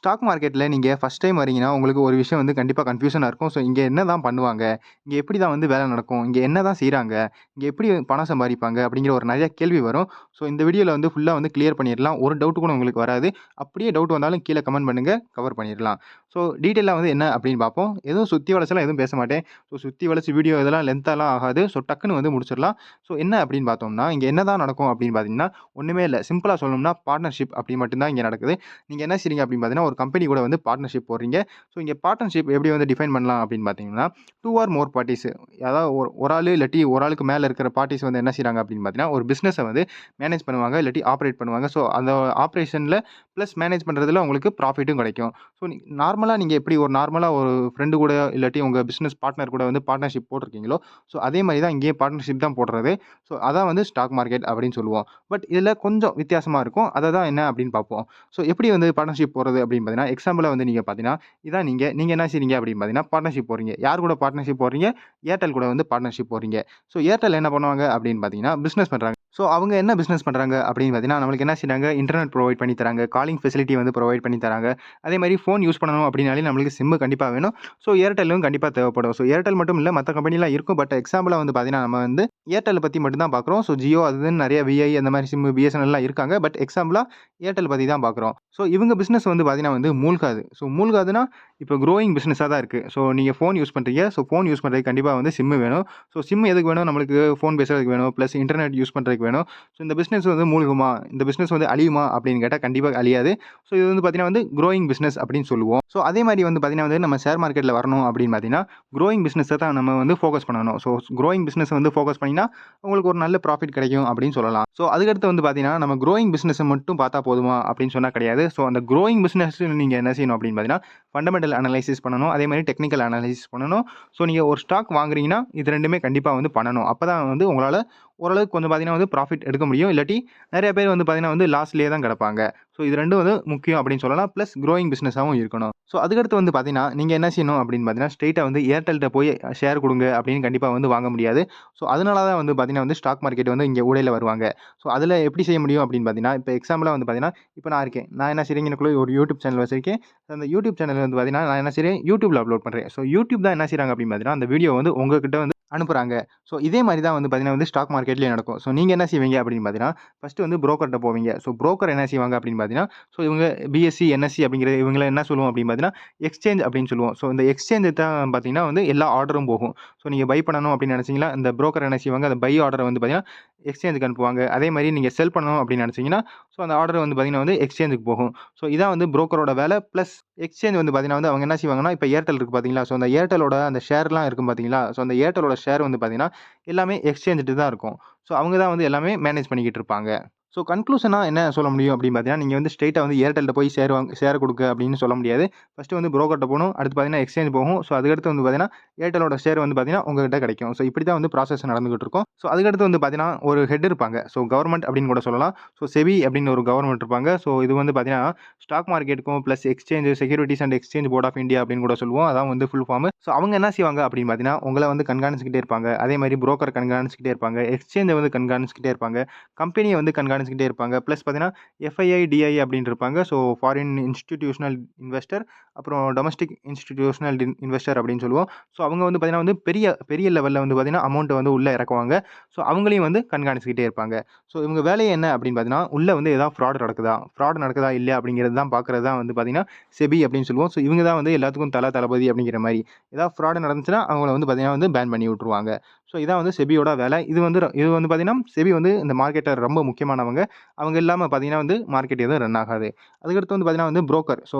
Stock மார்க்கெட்டில் நீங்கள் first time வரீங்கன்னா உங்களுக்கு ஒரு விஷயம் வந்து கண்டிப்பாக கன்ஃபியூஷனாக இருக்கும். ஸோ இங்கே என்ன தான் பண்ணுவாங்க? இங்கே எப்படி தான் வந்து வேலை நடக்கும்? இங்கே என்ன தான் செய்கிறாங்க இங்கே எப்படி பணம் சம்பாதிப்பாங்க? அப்படிங்கிற ஒரு நிறைய கேள்வி வரும். ஸோ இந்த வீடியோவில் வந்து ஃபுல்லாக வந்து கிளியர் பண்ணிடலாம். ஒரு டவுட் கூட உங்களுக்கு வராது. அப்படியே டவுட் வந்தாலும் கீழே கமெண்ட் பண்ணுங்கள் கவர் பண்ணிடலாம். ஸோ டீட்டெயிலாக வந்து என்ன அப்படின்னு பார்ப்போம். எதுவும் சுற்றி வளச்சலாம் எதுவும் பேச மாட்டேன். ஸோ சுற்றி வளச்சி வீடியோ இதெல்லாம் லென்த்தாலாம் ஆகாது. ஸோ டக்குன்னு வந்து முடிச்சிடலாம். ஸோ என்ன அப்படின்னு பார்த்தோம்னா இங்கே என்ன தான் நடக்கும் அப்படின்னு பார்த்தீங்கன்னா ஒன்றுமே இல்லை. சிம்பிளாக சொல்லணும்னா பார்ட்னர்ஷிப் அப்படி மட்டும்தான் இங்கே நடக்குது. நீங்கள் என்ன செய்றீங்க அப்படின்னு பார்த்தீங்கன்னா ஒரு கம்பெனி கூட வந்து பார்ட்னர்ஷிப் போடுறீங்க. ஸோ இங்கே பார்ட்னர்ஷிப் எப்படி வந்து டிஃபைன் பண்ணலாம் அப்படின்னு பார்த்தீங்கன்னா டூ ஆர் மோர் பார்ட்டிஸ் அதாவது ஒரு ஒரு ஆள் இல்லாட்டி ஒரு ஆளுக்கு மேலே இருக்கிற பார்ட்டிஸ் வந்து என்ன செய்கிறாங்க அப்படின்னு பார்த்தீங்கன்னா ஒரு பிஸ்னஸை வந்து மேனேஜ் பண்ணுவாங்க இல்லாட்டி ஆப்ரேட் பண்ணுவாங்க. ஸோ அந்த ஆப்ரேஷனில் ப்ளஸ் மேனேஜ் பண்ணுறதுல உங்களுக்கு ப்ராஃபிட்டும் கிடைக்கும். ஸோ நார்மலாக நீங்கள் எப்படி ஒரு நார்மலாக ஒரு ஃப்ரெண்டு கூட இல்லாட்டி உங்கள் பிஸ்னஸ் பார்ட்னர் கூட வந்து பார்ட்னர்ஷிப் போட்டிருக்கீங்களோ ஸோ அதே மாதிரி தான் இங்கேயே பார்ட்னர்ஷிப் தான் போடுறது. ஸோ அதான் வந்து ஸ்டாக் மார்க்கெட் அப்படின்னு சொல்லுவோம். பட் இதில் கொஞ்சம் வித்தியாசமாக இருக்கும். அதை தான் என்ன அப்படின்னு பார்ப்போம். ஸோ எப்படி வந்து பார்ட்னர்ஷிப் போகிறது அப்படின்னு பார்த்தீங்கன்னா எக்ஸாம்பிளாக வந்து நீங்கள் பார்த்தீங்கன்னா இதான் நீங்கள் நீங்கள் என்ன செய்றீங்க அப்படின்னு பார்த்தீங்கன்னா பார்ட்னர்ஷிப் போகிறீங்க யார் கூட பார்ட்னர்ஷிப் போகிறீங்க ஏர்டெல் கூட வந்து பார்ட்னர்ஷிப் போகிறீங்க ஸோ ஏர்டெல் என்ன பண்ணுவாங்க அப்படின்னு பார்த்தீங்கன்னா பிஸ்னஸ் பண்ணுறாங்க ஸோ அவங்க என்ன பிஸ்னஸ் பண்ணுறாங்க அப்படின்னு பார்த்தீங்கன்னா நம்மளுக்கு என்ன செய்கிறாங்க இன்டர்நெட் ப்ரொவைட் பண்ணி தராங்க. காலிங் ஃபெசிலிட்டி வந்து ப்ரொவைட் பண்ணி தராங்க. அதே மாதிரி ஃபோன் யூஸ் பண்ணணும் அப்படின்னாலே நம்மளுக்கு சிம்மு கண்டிப்பாக வேணும். ஸோ ஏர்டெல்லும் கண்டிப்பாக தேவைப்படும். ஸோ ஏர்டெல் மட்டும் இல்லை மற்ற கம்பெனிலாம் இருக்கும். பட் எக்ஸாம்பிளாக வந்து பார்த்தீங்கன்னா நம்ம வந்து ஏர்டெல் பற்றி மட்டும் தான் பார்க்குறோம். ஸோ ஜியோ அதுன்னு நிறைய விஐ அந்த மாதிரி சிம்மு பிஎஸ்என்எல்லாம் இருக்காங்க. பட் எக்ஸாம்பிளாக ஏர்டெல் பற்றி தான் பார்க்குறோம். ஸோ இவங்க பிஸ்னஸ் வந்து பார்த்தீங்கன்னா வந்து மூழ்காது. ஸோ மூழ்காதுன்னா இப்போ க்ரோயிங் பிஸ்னஸாக தான் இருக்குது ஸோ நீங்கள் ஃபோன் யூஸ் பண்ணுறீங்க ஸோ ஃபோன் யூஸ் பண்ணுறதுக்கு கண்டிப்பாக வந்து சிம்மு வேணும். ஸோ சிம் எதுக்கு வேணும்? நம்மளுக்கு ஃபோன் பேசுறதுக்கு வேணும். ப்ளஸ் இன்டர்நெட் யூஸ் பண்ணுறதுக்கு வேணும். ஸோ இந்த பிஸ்னஸ் வந்து மூழ்குமா இந்த பிஸ்னஸ் வந்து அழியுமா அப்படின்னு கேட்டால் கண்டிப்பாக அழியாது. ஸோ இது வந்து பார்த்தீங்கன்னா வந்து க்ரோயிங் பிஸ்னஸ் அப்படின்னு சொல்லுவோம். ஸோ அதே மாதிரி வந்து பார்த்தீங்கன்னா வந்து நம்ம ஷேர் மார்க்கெட்டில் வரணும் அப்படின்னு பார்த்தீங்கன்னா க்ரோயிங் பிஸ்னஸை தான் நம்ம வந்து ஃபோக்கஸ் பண்ணணும். ஸோ க்ரோயிங் பிஸ்னஸ் வந்து ஃபோக்கஸ் பண்ணிங்கன்னா உங்களுக்கு ஒரு நல்ல ப்ராஃபிட் கிடைக்கும் அப்படின்னு சொல்லலாம். ஸோ அதுக்கடுத்து வந்து பார்த்தீங்கன்னா நம்ம க்ரோயிங் பிஸ்னஸை மட்டும் பார்த்தா போதுமா அப்படின்னு சொன்னால் கிடையாது. ஸோ அந்த க்ரோயிங் பிஸ்னஸ் நீங்கள் என்ன செய்யணும் அப்படின்னு பார்த்தீங்கன்னா ஃபண்டமெண்டல் அனலைசிஸ் பண்ணணும். அதே மாதிரி டெக்னிக்கல் அனலைசிஸ் பண்ணணும். ஸோ நீங்கள் ஒரு ஸ்டாக் வாங்குறீங்கன்னா இது ரெண்டுமே கண்டிப்பாக வந்து பண்ணணும். அப்போ தான் வந்து உங்களால் ஓரளவுக்கு கொஞ்சம் பார்த்தீங்கன்னா வந்து ப்ராஃபிட் எடுக்க முடியும். இல்லாட்டி நிறைய பேர் வந்து பார்த்தீங்கன்னா வந்து லாஸ்ட்லேயே தான் கிடப்பாங்க. ஸோ இது ரெண்டும் வந்து முக்கியம் அப்படின்னு சொல்லலாம். ப்ளஸ் க்ரோயிங் பிஸ்னஸாகவும் இருக்கணும். ஸோ அதுக்கடுத்து வந்து பார்த்தீங்கன்னா நீங்கள் என்ன செய்யணும் அப்படின்னு பார்த்தீங்கன்னா ஸ்ட்ரெயிட்டாக வந்து ஏர்டெல்கிட்ட போய் ஷேர் கொடுங்க அப்படின்னு கண்டிப்பாக வந்து வாங்க முடியாது. ஸோ அதனால தான் வந்து பார்த்தீங்கன்னா வந்து ஸ்டாக் மார்க்கெட் வந்து இங்கே உடையில் வருவாங்க. ஸோ அதில் எப்படி செய்ய முடியும் அப்படின்னு பார்த்தீங்கன்னா இப்போ எக்ஸாம்பிளாக வந்து பார்த்தீங்கன்னா இப்போ நான் இருக்கேன். நான் என்ன செய்றேன்? ஒரு யூடியூப் சேனல் வச்சிருக்கேன். அந்த யூடியூப் சேனல் வந்து பார்த்தீங்கன்னா நான் என்ன செய்கிறேன் யூடியூப்ல அப்லோட் பண்ணுறேன் ஸோ யூடியூப் தான் என்ன செய்கிறாங்க அப்படின்னு பார்த்தீங்கன்னா அந்த வீடியோ வந்து உங்ககிட்ட வந்து அனுப்புகிறாங்க ஸோ இதே மாதிரி தான் வந்து பார்த்தீங்கன்னா வந்து ஸ்டாக் மார்க்கெட்லேயே நடக்கும். ஸோ நீங்கள் என்ன செய்வீங்க அப்படின்னு பார்த்தீங்கன்னா ஃபஸ்ட்டு வந்து ப்ரோக்கர்கிட்ட போவீங்க. ஸோ ப்ரோக்கர் என்ன செய்வாங்க அப்படின்னு பார்த்தீங்கன்னா பார்த்தீங்கன்னா ஸோ இவங்க பிஎஸ்சி என்எஸ்சி அப்படிங்கிற இவங்களை என்ன சொல்லுவோம் அப்படின்னு பார்த்தீங்கன்னா எக்ஸ்சேஞ்ச் அப்படின்னு சொல்லுவோம். ஸோ இந்த எக்ஸ்சேஞ்சு தான் பார்த்தீங்கன்னா வந்து எல்லா ஆர்டரும் போகும். ஸோ நீங்கள் பை பண்ணணும் அப்படின்னு நினச்சிங்கன்னா இந்த ப்ரோக்கர் என்ன செய்வாங்க அந்த பை ஆர்டரை வந்து பார்த்தீங்கன்னா எக்ஸ்சேஞ்சுக்கு அனுப்புவாங்க. அதே மாதிரி நீங்கள் செல் பண்ணணும் அப்படின்னு நினச்சிங்கன்னா ஸோ அந்த ஆர்டர் வந்து பார்த்தீங்கன்னா வந்து எக்ஸ்சேஞ்சுக்கு போகும். ஸோ இதான் வந்து ப்ரோக்கரோட வேலை ப்ளஸ் எக்ஸ்சேஞ்ச் வந்து பார்த்தீங்கன்னா வந்து அவங்க என்ன செய்வாங்கன்னா இப்போ ஏர்டெல் இருக்குது பார்த்தீங்களா ஸோ அந்த ஏர்டெலோட அந்த ஷேர்லாம் இருக்கும் பார்த்தீங்களா ஸோ அந்த ஏர்டெலோட ஷேர் வந்து பார்த்தீங்கன்னா எல்லாமே எக்ஸ்சேஞ்சிட்டு தான் இருக்கும். ஸோ அவங்க தான் வந்து எல்லாமே மேனேஜ் பண்ணிக்கிட்டு இருப்பாங்க. ஸோ கன்க்ளூஷனாக என்ன சொல்ல முடியும் அப்படின்னு பார்த்தீங்கன்னா நீங்கள் வந்து ஸ்ட்ரெயிட்டாக வந்து ஏர்டெல்ட்ட போய் சேருவாங்க சேர கொடுக்க அப்படின்னு சொல்ல முடியாது. ஃபஸ்ட்டு வந்து ப்ரோக்கர்ட்ட போகணும். அடுத்து பார்த்தீங்கன்னா எக்ஸ்சேஞ்ச் போகும். ஸோ அதுக்கடுத்து வந்து பார்த்தீங்கன்னா ஏர்டெலோட ஷேர் வந்து பார்த்தீங்கன்னா உங்ககிட்ட கிடைக்கும். ஸோ இப்படி தான் வந்து ப்ராசஸ் நடந்துகிட்டு இருக்கும். ஸோ அதுக்கடுத்து வந்து பார்த்தீங்கன்னா ஒரு ஹெட் இருப்பாங்க. ஸோ கவர்மெண்ட் அப்படின்னு கூட சொல்லலாம். ஸோ செவி அப்படின்னு ஒரு கவர்மெண்ட் இருப்பாங்க. ஸோ இது வந்து பார்த்தீங்கன்னா stock மார்க்கெட்டுக்கும் plus exchange securities and exchange board of India அப்படின்னு கூட சொல்லுவோம். அதான் வந்து ஃபுல் ஃபார்ம் ஸோ அவங்க என்ன செய்வாங்க அப்படின்னு பார்த்தீங்கன்னா உங்களை வந்து கண்காணிச்சுக்கிட்டே இருப்பாங்க. அதே மாதிரி ப்ரோக்கர் கண்காணிச்சுக்கிட்டே இருப்பாங்க. எக்ஸ்சேஞ்சை வந்து கண்காணிச்சுக்கிட்டே இருப்பாங்க. கம்பெனியை வந்து கண்காணிச்சுக்கிட்டே இருப்பாங்க. ப்ளஸ் பார்த்தீங்கன்னா எஃப்ஐஐ டிஐ அப்படின்னு இருப்பாங்க ஸோ ஃபாரின் இன்ஸ்டிடியூஷனல் இன்வெஸ்டர் அப்புறம் டொமஸ்டிக் இன்ஸ்டிடியூஷனல் இன்வெஸ்டர் அப்படின்னு சொல்லுவோம். ஸோ அவங்க வந்து பார்த்தீங்கன்னா வந்து பெரிய பெரிய லெவலில் வந்து பார்த்தீங்கன்னா அமௌண்ட்டை வந்து உள்ளே இறக்குவாங்க. ஸோ அவங்களையும் வந்து கண்காணிச்சுக்கிட்டே இருப்பாங்க. ஸோ இவங்க வேலையை என்ன அப்படின்னு பார்த்தீங்கன்னா உள்ளே வந்து ஏதாவது ஃப்ராட் நடக்குதா? ஃப்ராட் நடக்குதா? இல்லையா? அப்படிங்கிறது தான் பார்க்குறது தான் வந்து பார்த்தீங்கன்னா செபி அப்படின்னு சொல்லுவோம். ஸோ இவங்க தான் வந்து எல்லாத்துக்கும் தலை தளபதி அப்படிங்கிற மாதிரி. ஏதாவது ஃப்ராடு நடந்துச்சுன்னா அவங்கள வந்து பார்த்தீங்கன்னா வந்து பேன் பண்ணி விட்ருவாங்க ஸோ இதான் வந்து செபியோட வேலை. இது வந்து ர- இது வந்து பார்த்தீங்கன்னா செபி வந்து இந்த மார்க்கெட்டில் ரொம்ப முக்கியமானவங்க. அவங்க இல்லாமல் பார்த்தீங்கன்னா வந்து மார்க்கெட் எதுவும் ரன் ஆகாது. அதுக்கடுத்து வந்து பார்த்தீங்கன்னா வந்து புரோக்கர் ஸோ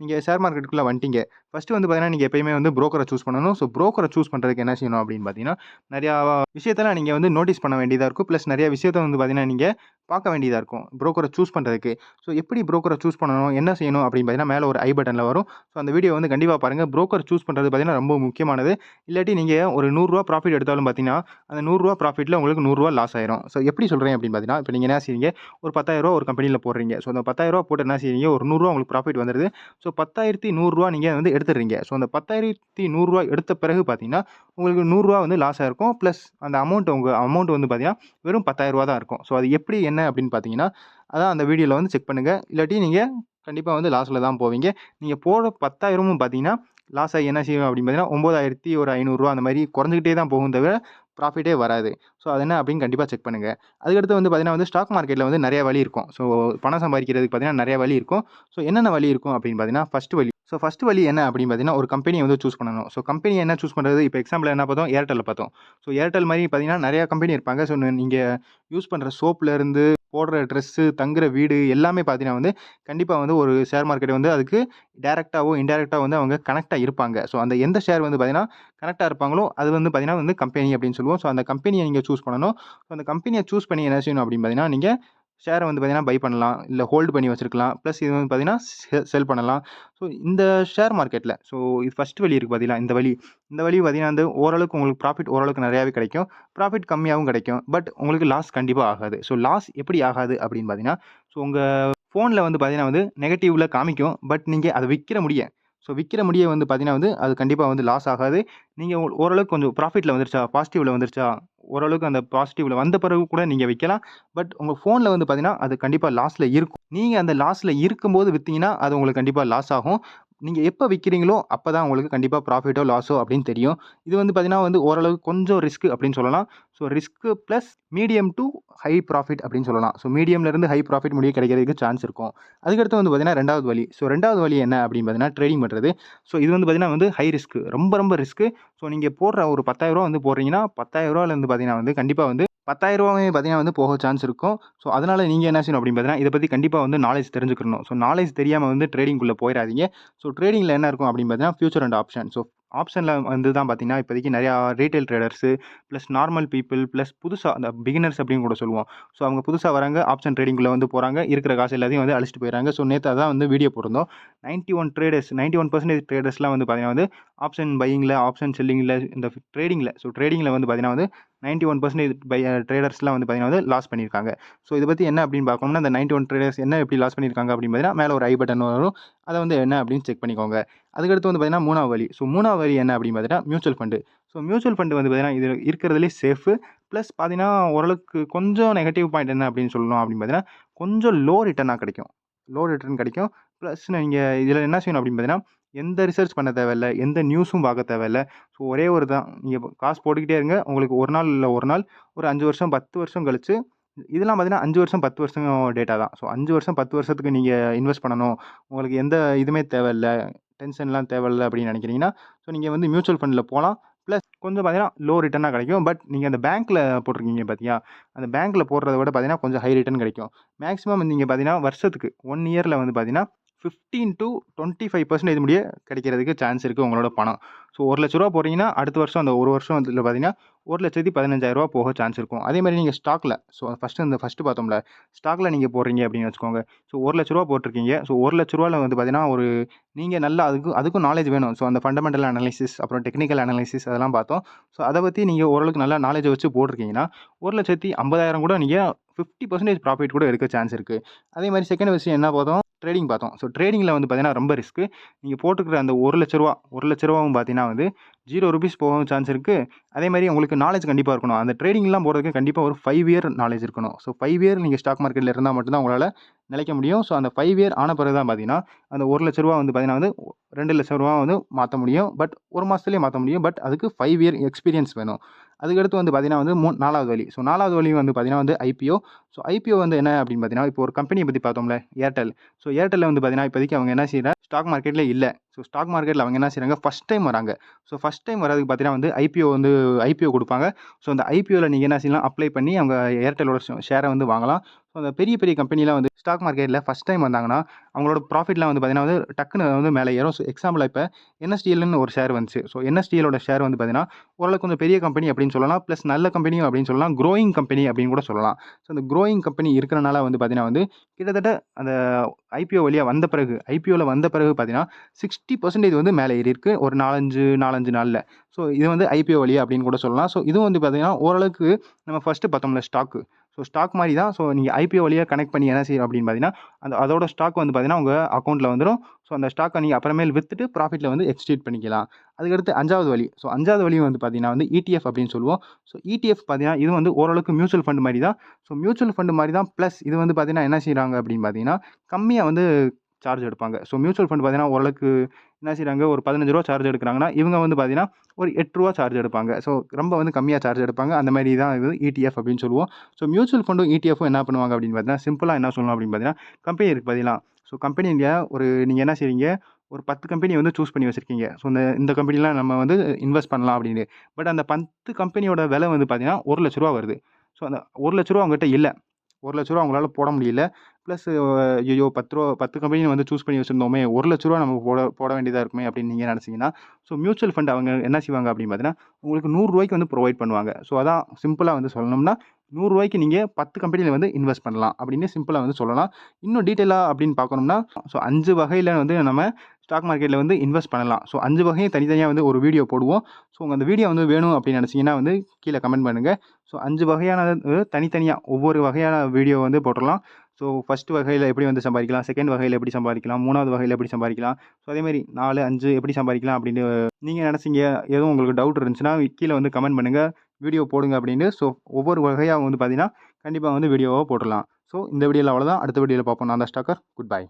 நீங்கள் ஷேர் மார்க்கெட்டுக்குள்ளே வந்துட்டீங்க. ஃபஸ்ட்டு வந்து பார்த்தீங்கன்னா நீங்கள் எப்பயுமே வந்து ப்ரோக்கரை சூஸ் பண்ணணும். ஸோ ப்ரோக்கரை சூஸ் பண்ணுறதுக்கு என்ன செய்யணும் அப்படின்னு பார்த்தீங்கன்னா நிறையா விஷயத்தெல்லாம் நீங்கள் வந்து நோட்டீஸ் பண்ண வேண்டியதாக இருக்கும். ப்ளஸ் நிறைய விஷயத்த வந்து பார்த்தீங்கன்னா நீங்கள் பார்க்க வேண்டியதாக இருக்கும். ப்ரோக்கரை சூஸ் பண்ணுறதுக்கு ஸோ எப்படி ப்ரோக்கரை சூஸ் பண்ணணும்? என்ன செய்யணும்? அப்படின்னு பார்த்தீங்கன்னா மேலே ஒரு ஐ பட்டனில் வரும். ஸோ அந்த வீடியோ வந்து கண்டிப்பாக பாருங்கள் ப்ரோக்கர் சூஸ் பண்ணுறது பார்த்தீங்கன்னா ரொம்ப முக்கியமானது. இல்லாட்டி நீங்கள் ஒரு நூறுரூவா ப்ராஃபிட் எடுத்தாலும் பார்த்தீங்கன்னா அந்த நூறுரூவா ப்ராஃபிட்டில் உங்களுக்கு நூறுரூவா லாஸ் ஆயிரும். ஸோ எப்படி சொல்கிறேன் அப்படின்னு பார்த்தீங்கன்னா இப்போ நீங்கள் என்ன செய்றீங்க? ஒரு பத்தாயிரரூவா ஒரு கம்பெனியில் போடுறீங்க. ஸோ அந்த பத்தாயிரரூவா போட்டு என்ன செய்றீங்க? ஒரு நூறுரூவா உங்களுக்கு ப்ராஃபிட் வந்துடுது ஸோ பத்தாயிரத்தி நூறுரூவா நீங்கள் வந்து எடுத்துடுறீங்க ஸோ அந்த பத்தாயிரத்தி நூறுரூவா எடுத்த பிறகு பார்த்தீங்கன்னா உங்களுக்கு நூறுரூவா வந்து லாஸ் ஆகிருக்கும் ப்ளஸ் அந்த அமௌண்ட் உங்கள் அமௌண்ட் வந்து பார்த்தீங்கன்னா வெறும் பத்தாயிரரூவா தான் இருக்கும் ஸோ அது எப்படி என்ன அப்படின்னு பார்த்தீங்கன்னா அதான் அந்த வீடியோவில் வந்து செக் பண்ணுங்கள் இல்லாட்டி நீங்கள் கண்டிப்பாக வந்து லாஸில் தான் போவீங்க. நீங்கள் போகிற பத்தாயிரமும் பார்த்தீங்கன்னா, லாஸ் ஆகி என்ன செய்யும் அப்படின்னு பார்த்தீங்கன்னா, 9,000 ஒரு ஐநூறுரூவா அந்த மாதிரி குறைஞ்சிக்கிட்டே தான் போகும் தவிர, ப்ராஃபிட்டே வராது. ஸோ அது என்ன அப்படின்னு கண்டிப்பாக செக் பண்ணுங்கள் அதுக்கடுத்து வந்து பார்த்தீங்கன்னா வந்து ஸ்டாக் மார்க்கெட்டில் வந்து நிறைய வழி இருக்கும். ஸோ பணம் சம்பாதிக்கிறதுக்கு பார்த்தீங்கன்னா, நிறைய வழி இருக்கும். ஸோ என்னென்ன வழி இருக்கும் அப்படின்னு பார்த்தீங்கன்னா, ஃபஸ்ட்டு வழி ஸோ ஃபஸ்ட்டு வழி என்ன அப்படின்னு பார்த்தீங்கன்னா, ஒரு கம்பெனியை வந்து சூஸ் பண்ணணும். ஸோ கம்பெனி என்ன சூஸ் பண்ணுறது இப்போ எக்ஸாம்பிள் என்ன பார்த்தோம்? ஏர்டெல்ல பார்த்தோம். ஸோ ஏர்டெல் மாரி பார்த்தீங்கன்னா, நிறையா கம்பெனி இருப்பாங்க. ஸோ நீங்கள் யூஸ் பண்ணுற சோப்லேருந்து, போடுற ட்ரெஸ்ஸு, தங்குற வீடு எல்லாமே பார்த்தீங்கன்னா வந்து, கண்டிப்பாக வந்து ஒரு ஷேர் மார்க்கெட் வந்து அதுக்கு டேரெக்டாகவோ இன்டெரக்டாக வந்து அவங்க கனெக்டாக இருப்பாங்க. ஸோ அந்த எந்த ஷேர் வந்து பார்த்தீங்கன்னா, கனெக்டாக இருப்பாங்களோ, அது வந்து பார்த்தீங்கன்னா வந்து கம்பெனி அப்படின்னு சொல்லுவோம். ஸோ அந்த கம்பெனியை நீங்கள் சூஸ் பண்ணணும். ஸோ அந்த கம்பெனியை சூஸ் பண்ணி என்ன செய்யணும் அப்படின்னு பார்த்தீங்கன்னா, நீங்கள் ஷேரை வந்து பார்த்தீங்கன்னா பை பண்ணலாம். இல்லை ஹோல்டு பண்ணி வச்சுருக்கலாம் ப்ளஸ் இது வந்து பார்த்தீங்கன்னா, செ செல் பண்ணலாம். ஸோ இந்த ஷேர் மார்க்கெட்டில் ஸோ இது ஃபஸ்ட் வழி இருக்குது பார்த்தீங்களா? இந்த வழி. இந்த வழி பார்த்தீங்கன்னா வந்து ஓரளவுக்கு உங்களுக்கு ப்ராஃபிட் ஓரளவுக்கு நிறையாவே கிடைக்கும். ப்ராஃபிட் கம்மியாகவும் கிடைக்கும். பட் உங்களுக்கு லாஸ் கண்டிப்பாக ஆகாது. ஸோ லாஸ் எப்படி ஆகாது அப்படின்னு பார்த்தீங்கன்னா, ஸோ உங்கள் ஃபோனில் வந்து பார்த்தீங்கன்னா வந்து நெகட்டிவில் காமிக்கும். பட் நீங்கள் அதை விற்கிற முடிய ஸோ விற்கிற முடிய வந்து பார்த்தீங்கன்னா வந்து, அது கண்டிப்பாக வந்து லாஸ் ஆகாது. நீங்கள் ஓரளவுக்கு கொஞ்சம் ப்ராஃபிட்டில் வந்துருச்சா? பாசிட்டிவில் வந்துருச்சா? ஓரளவுக்கு அந்த பாசிட்டிவில் வந்த பிறகு கூட நீங்கள் விற்கலாம் பட் உங்கள் ஃபோனில் வந்து பார்த்தீங்கன்னா, அது கண்டிப்பாக லாஸில் இருக்கும். நீங்கள் அந்த லாஸில் இருக்கும்போது விற்றீங்கன்னா அது உங்களுக்கு கண்டிப்பாக லாஸ் ஆகும். நீங்கள் எப்போ விற்கிறீங்களோ அப்போ தான் உங்களுக்கு கண்டிப்பாக ப்ராஃபிட்டோ, லாஸோ அப்படின்னு தெரியும். இது வந்து பார்த்தீங்கன்னா வந்து ஓரளவுக்கு கொஞ்சம் ரிஸ்க் அப்படின்னு சொல்லலாம். So risk plus medium to high profit அப்படின்னு சொல்லலாம். ஸோ மீடியம்லேருந்து ஹை ப்ராஃபிட் முடிய கிடைக்கிறதுக்கு சான்ஸ் இருக்கும். அதுக்கடுத்து வந்து பார்த்தீங்கன்னா, ரெண்டாவது வழி. ஸோ ரெண்டாவது வழி என்ன அப்படின்னு பார்த்தீங்கன்னா, ட்ரேடிங் பண்ணுறது ஸோ இது வந்து பார்த்தீங்கன்னா வந்து ஹை ரிஸ்க்கு ரொம்ப ரொம்ப ரிஸ்க்கு ஸோ நீங்கள் போடுற ஒரு பத்தாயிரரூவா வந்து போடுறீங்கன்னா, பத்தாயிரரூவாலேருந்து பார்த்தீங்கன்னா வந்து கண்டிப்பாக வந்து ரூ. 10,000வே பார்த்தீங்கன்னா வந்து போக சான்ஸ் இருக்கும். ஸோ அதனால் நீங்கள் என்ன செய்யணும் அப்படின்னு பார்த்தீங்கன்னா, இதை பற்றி கண்டிப்பாக வந்து நாலேஜ் தெரிஞ்சுக்கணும். ஸோ நாலேஜ் தெரியாமல் வந்து ட்ரேடிங்குள்ளே போயிடாதீங்க ஸோ ட்ரேடிங்கில் என்ன இருக்கும் அப்படின்னு பார்த்தீங்கன்னா, ஃபியூச்சர் அண்ட் ஆப்ஷன். ஸோ ஆப்ஷனில் வந்து தான் பார்த்தீங்கன்னா, இப்போதைக்கு நிறையா retail traders, plus normal people, plus புதுசாக அந்த பிகினர்ஸ் அப்படின்னு கூட சொல்லுவோம். ஸோ அவங்க புதுசாக வராங்க. ஆப்ஷன் ட்ரேடிங்குள்ளே வந்து போகிறாங்க இருக்கிற காசு எல்லாத்தையும் வந்து அழிச்சிட்டு போயிடறாங்க ஸோ நேற்று தான் வந்து வீடியோ போட்டிருந்தோம். 91 ட்ரேடர்ஸ் 91% ட்ரேடர்ஸ்லாம் வந்து பார்த்தீங்கன்னா வந்து, ஆப்ஷன் பையிங்கில் ஆப்ஷன் செல்லிங்கில் இந்த ட்ரேடிங்கில் ஸோ ட்ரேடிங்கில் வந்து பார்த்தீங்கன்னா வந்து 91% பை ட்ரேடர்ஸ்லாம் வந்து பார்த்தீங்கன்னா வந்து லாஸ் பண்ணியிருக்காங்க. ஸோ இதை பற்றி என்ன அப்படின்னு பார்க்கணும்னா, அந்த 91 ட்ரேடர்ஸ் என்ன எப்படி லாஸ் பண்ணியிருக்காங்க அப்படின்னு பார்த்தீங்கன்னா, மேலே ஒரு ஐ பட்டன் வரும். அதை வந்து என்ன அப்படின்னு செக் பண்ணிக்கோங்க. அதுக்கடுத்து வந்து பார்த்தீங்கன்னா, மூணாவது வழி. ஸோ மூணாவது வழி என்ன அப்படின்னு பார்த்தீங்கன்னா, mutual fund so mutual fund வந்து பார்த்தீங்கன்னா, இது இருக்கிறதுலே சேஃபு. ப்ளஸ் பார்த்தீங்கன்னா, ஓரளவுக்கு கொஞ்சம் நெகட்டிவ் பாயிண்ட் என்ன அப்படின்னு சொல்லணும் அப்படின்னு பார்த்தீங்கன்னா, கொஞ்சம் லோ ரிட்டர்னாக கிடைக்கும். லோ ரிட்டர்ன் கிடைக்கும். ப்ளஸ் நீங்கள் இதில் என்ன செய்யணும் அப்படின்னு பார்த்தீங்கன்னா, எந்த ரிசர்ச் பண்ண தேவையில்ல. எந்த நியூஸும் பார்க்க தேவையில்ல. ஸோ ஒரே ஒரு தான். நீங்கள் காசு போட்டுக்கிட்டே இருங்க. உங்களுக்கு ஒரு நாள் இல்லை ஒரு நாள், ஒரு அஞ்சு வருஷம், 10 வருஷம் கழித்து இதெல்லாம் பார்த்தீங்கன்னா அஞ்சு வருஷம், 10 வருஷம் டேட்டா தான். ஸோ அஞ்சு வருஷம், 10 வருஷத்துக்கு நீங்கள் இன்வெஸ்ட் பண்ணணும். உங்களுக்கு எந்த இதுவுமே தேவையில்ல. டென்ஷன்லாம் தேவையில்லை அப்படின்னு நினைக்கிறீங்கன்னா ஸோ நீங்கள் வந்து மியூச்சுவல் ஃபண்டில் போகலாம் ப்ளஸ் கொஞ்சம் பார்த்தீங்கன்னா, லோ ரிட்டர்னாக கிடைக்கும். பட் நீங்கள் அந்த பேங்க்கில் போட்டிருக்கீங்க பார்த்தியா? அந்த பேங்க்கில் போடுறத விட பார்த்தீங்கன்னா, கொஞ்சம் ஹை ரிட்டர்ன் கிடைக்கும். மேக்ஸிமம் நீங்கள் பார்த்தீங்கன்னா, வருஷத்துக்கு ஒன் இயரில் வந்து பார்த்தீங்கன்னா, 15-25% முடிய கிடைக்கிறதுக்கு சான்ஸ் இருக்குது உங்களோட பணம். ஸோ ரூ. 1,00,000 போடுறீங்கன்னா, அடுத்த வருஷம் அந்த ஒரு வருஷம் இதில் பார்த்தீங்கன்னா, ஒரு லட்சத்தி பதினஞ்சாயிரரூபா போக சான்ஸ் இருக்கும். அதே மாதிரி நீங்கள் ஸ்டாக்கில் ஸோ ஃபஸ்ட்டு இந்த ஃபஸ்ட்டு பார்த்தோம்ல, ஸ்டாக்கில் நீங்கள் போடுறீங்க அப்படின்னு வச்சுக்கோங்க. ஸோ ஒரு லட்ச ரூபா போட்டிருக்கீங்க. ஸோ ஒரு லட்ச ரூபாவில் வந்து பார்த்தீங்கன்னா, ஒரு நீங்கள் நல்லா அதுக்கும் அதுக்கும் நாலேஜ் வேணும். ஸோ அந்த ஃபண்டமெண்டல் அனாலிசிஸ் அப்புறம் டெக்னிக்கல் அனாலிசிஸ் அதெல்லாம் பார்த்தோம். ஸோ அதை பற்றி நீங்கள் ஓரளவுக்கு நல்லா நாலேஜ் வச்சு போட்டிருக்கீங்கன்னா, ஒரு லட்சத்தி ஐம்பதாயிரம் கூட நீங்கள் ஃபிஃப்டி பர்சன்டேஜ் ப்ராஃபிட் கூட எடுக்க சான்ஸ் இருக்குது அதே மாதிரி செகண்ட் விஷயம் என்ன பார்த்தோம்? ட்ரேடிங் பார்த்தோம். ஸோ ட்ரேடிங்கில் வந்து பார்த்தீங்கன்னா, ரொம்ப ரிஸ்க்கு நீங்கள் போட்டுக்கிற அந்த ஒரு லட்ச ரூபா ஒரு லட்ச ரூபாவும் பார்த்தீங்கன்னா வந்து, ஜீரோ ருபீஸ் போகவும் சான்ஸ் இருக்குது அதே மாதிரி உங்களுக்கு நாலேஜ் கண்டிப்பாக இருக்கணும். அந்த ட்ரேடிங்லாம் போகிறதுக்கு கண்டிப்பாக ஒரு ஃபைவ் இயர் நாலேஜ் இருக்கணும். ஸோ ஃபைவ் இயர் நீங்கள் ஸ்டாக் மார்க்கெட்டில் இருந்தால் மட்டும் தான் நிலைக்க முடியும். ஸோ அந்த ஃபைவ் இயர் ஆன பிறகு தான் பார்த்தீங்கன்னா, அந்த ஒரு லட்ச ரூபா வந்து பார்த்தீங்கன்னா வந்து, ரெண்டு லட்ச ரூபா வந்து மாற்ற முடியும். பட் ஒரு மாதத்துலேயே மாற்ற முடியும். பட் அதுக்கு ஃபைவ் இயர் எக்ஸ்பீரியன்ஸ் வேணும். அதுக்கடுத்து வந்து பார்த்தீங்கன்னா வந்து, மூ நாலாவது வழி. ஸோ நாலாவது வழி வந்து பார்த்தீங்கன்னா வந்து ஐபிஓ. ஸோ ஐபிஓ வந்து என்ன அப்படின்னு பார்த்தீங்கன்னா, இப்போ ஒரு கம்பெனியை பற்றி பார்த்தோம்ல, ஏர்டெல். ஸோ ஏர்டெல்லில் வந்து பார்த்தீங்கன்னா, இப்போதைக்கு அவங்க என்ன செய்ற ஸ்டாக் மார்க்கெட்டில் இல்லை ஸோ ஸ்டாக் மார்க்கெட்டில் அவங்க என்ன செய்கிறாங்க ஃபஸ்ட் டைம் வராங்க. ஸோ ஃபஸ்ட் டைம் வரதுக்கு பார்த்தீங்கன்னா வந்து, ஐபிஓ வந்து ஐபிஓ கொடுப்பாங்க ஸோ அந்த ஐபிஓவில் நீங்கள் என்ன செய்யலாம், அப்ளை பண்ணி அவங்க ஏர்டெல்லோட ஷேரை வந்து வாங்கலாம். ஸோ அந்த பெரிய பெரிய கம்பெனிலாம் வந்து ஸ்டாக் மார்க்கெட்டில் ஃபஸ்ட் டைம் வந்தாங்கன்னா, அவங்களோட ப்ராஃபிட்லாம் வந்து பார்த்தீங்கன்னா வந்து டக்குனு வந்து மேலே ஏறும். ஸோ எக்ஸாம்பிள் இப்போ என்எஸ்டிஎல்னு ஒரு ஷேர் வந்துச்சு. ஸோ என்எஸ்டிஎலோட ஷேர் வந்து பார்த்தீங்கன்னா, ஓரளவுக்கு கொஞ்சம் பெரிய கம்பெனி அப்படின்னு சொல்லலாம். ப்ளஸ் நல்ல கம்பெனியும் அப்படின்னு சொல்லலாம். க்ரோயிங் கம்பெனி அப்படின்னு கூட சொல்லலாம். ஸோ அந்த குரோயிங் கம்பெனி இருக்கிறனால வந்து பார்த்தீங்கன்னா வந்து, கிட்டத்தட்ட அந்த ஐபிஓ வழியாக வந்த பிறகு ஐபிஓவில் வந்த பிறகு பார்த்தீங்கன்னா, 60% வந்து மேலே ஏறி இருக்குது ஒரு நாலஞ்சு நாலஞ்சு நாளில் ஸோ இது வந்து ஐபிஓ வழி அப்படின்னு கூட சொல்லலாம். ஸோ இதுவும் வந்து பார்த்தீங்கன்னா, ஓரளவுக்கு நம்ம ஃபர்ஸ்ட்டு பார்த்தோம்ல ஸ்டாக்கு. ஸோ ஸ்டாக் மாதிரி தான். ஸோ நீங்கள் ஐபிஓ வழியாக கனெக்ட் பண்ணி என்ன செய்யும் அப்படின்னு பார்த்தீங்கன்னா, அந்த அதோட ஸ்டாக் வந்து பார்த்தீங்கன்னா, உங்கள் அக்கௌண்ட்டில் வந்துடும் ஸோ அந்த ஸ்டாக்கை நீங்கள் அப்புறமேல் விற்றுட்டு ப்ராஃபிட்டில் வந்து எக்ஸ்டேட் பண்ணிக்கலாம். அதுக்கடுத்து அஞ்சாவது வழி. ஸோ அஞ்சாவது வழி வந்து பார்த்தீங்கன்னா வந்து இடிஎஃப் அப்படின்னு சொல்லுவோம். ஸோ இடிஎஃப் பார்த்தீங்கன்னா, இது வந்து ஓரளவுக்கு மியூச்சுவல் ஃபண்ட் மாதிரி தான். ஸோ மியூச்சுவல் ஃபண்ட் மாதிரி தான். ப்ளஸ் இது வந்து பார்த்தீங்கன்னா, என்ன செய்கிறாங்க அப்படின்னு பார்த்தீங்கன்னா, கம்மியாக வந்து சார்ஜ் எடுப்பாங்க. ஸோ மியூச்சுவல் ஃபண்ட் பார்த்தீங்கன்னா ஓரளவுக்கு என்ன செய்கிறாங்க ஒரு பதினஞ்சு ரூபா சார்ஜ் எடுக்கிறாங்கன்னா இவங்க வந்து பார்த்தீங்கன்னா ஒரு எட்டு ரூபா சார்ஜ் எடுப்பாங்க. ஸோ ரொம்ப வந்து கம்மியாக சார்ஜ் எடுப்பாங்க. அந்த மாதிரி தான் இது இடிஎஃப் அப்படின்னு சொல்லுவோம். ஸோ மியூச்சுவல் ஃபண்டும் இடிஎஃப்பும் என்ன பண்ணுவாங்க அப்படின்னு பார்த்தீங்கன்னா சிம்பிளாக என்ன சொல்லணும் அப்படின்னு பார்த்தீங்கன்னா கம்பெனி இருக்குது பார்த்தீங்கன்னா ஸோ கம்பெனிங்க ஒரு நீங்கள் என்ன செய்வீங்க ஒரு பத்து கம்பெனி வந்து சூஸ் பண்ணி வச்சுருக்கீங்க. ஸோ இந்த இந்த கம்பெனிலாம் நம்ம வந்து இன்வெஸ்ட் பண்ணலாம் அப்படின்னு. பட் அந்த பத்து கம்பெனியோட விலை வந்து பார்த்தீங்கன்னா ஒரு லட்ச ரூபா வருது. ஸோ அந்த ஒரு லட்ச ரூபா அவங்ககிட்ட இல்லை. ஒரு லட்ச ரூபா அவங்களால போட முடியல. ப்ளஸ் ஐயோ பத்து ரூபா பத்து கம்பெனி வந்து சூஸ் பண்ணி வச்சுருந்தோமே ஒரு லட்ச ரூபா நம்ம போட போட வேண்டியதாக இருக்குமே அப்படின்னு நீங்கள் நினச்சிங்கன்னா ஸோ மியூச்சுவல் ஃபண்ட் அவங்க என்ன செய்வாங்க அப்படின்னு பார்த்தீங்கன்னா உங்களுக்கு நூறுரூவாய்க்கு வந்து ப்ரொவைட் பண்ணுவாங்க. ஸோ அதான் சிம்பிளாக வந்து சொல்லணும்னா நூறுரூவாய்க்கு நீங்கள் பத்து கம்பெனியில் வந்து இன்வெஸ்ட் பண்ணலாம் அப்படின்னு சிம்பிளாக வந்து சொல்லலாம். இன்னும் டீட்டெயிலாக அப்படின்னு பார்க்கணும்னா ஸோ அஞ்சு வகையில் வந்து நம்ம ஸ்டாக் மார்க்கெட்டில் வந்து இன்வெஸ்ட் பண்ணலாம். ஸோ அஞ்சு வகையும் தனித்தனியாக வந்து ஒரு வீடியோ போடுவோம். ஸோ உங்கள் அந்த வீடியோ வந்து வேணும் அப்படின்னு நினச்சிங்கன்னா வந்து கீழே கமெண்ட் பண்ணுங்கள் ஸோ அஞ்சு வகையான தனித்தனியாக ஒவ்வொரு வகையான வீடியோ வந்து போட்டுடலாம். ஸோ ஃபஸ்ட் வகையில் எப்படி வந்து சம்பாதிக்கலாம்? செகண்ட் வகையில் எப்படி சம்பாதிக்கலாம்? மூணாவது வகையில் எப்படி சம்பாதிக்கலாம்? ஸோ அதேமாதிரி நாலு அஞ்சு எப்படி சம்பாதிக்கலாம் அப்படின்னு நீங்கள் நினச்சிங்க எதுவும் உங்களுக்கு டவுட் இருந்துச்சுன்னா கீழே வந்து கமெண்ட் பண்ணுங்கள் வீடியோ போடுங்க அப்படின்னு ஸோ ஒவ்வொரு வகையாக வந்து பார்த்தீங்கன்னா கண்டிப்பாக வந்து வீடியோவாக போட்டுடலாம். ஸோ இந்த வீடியோவில் அவ்வளோதான் அடுத்த வீடியோவில் பார்ப்போம். நான் தான் ஸ்டாக்கர். Good bye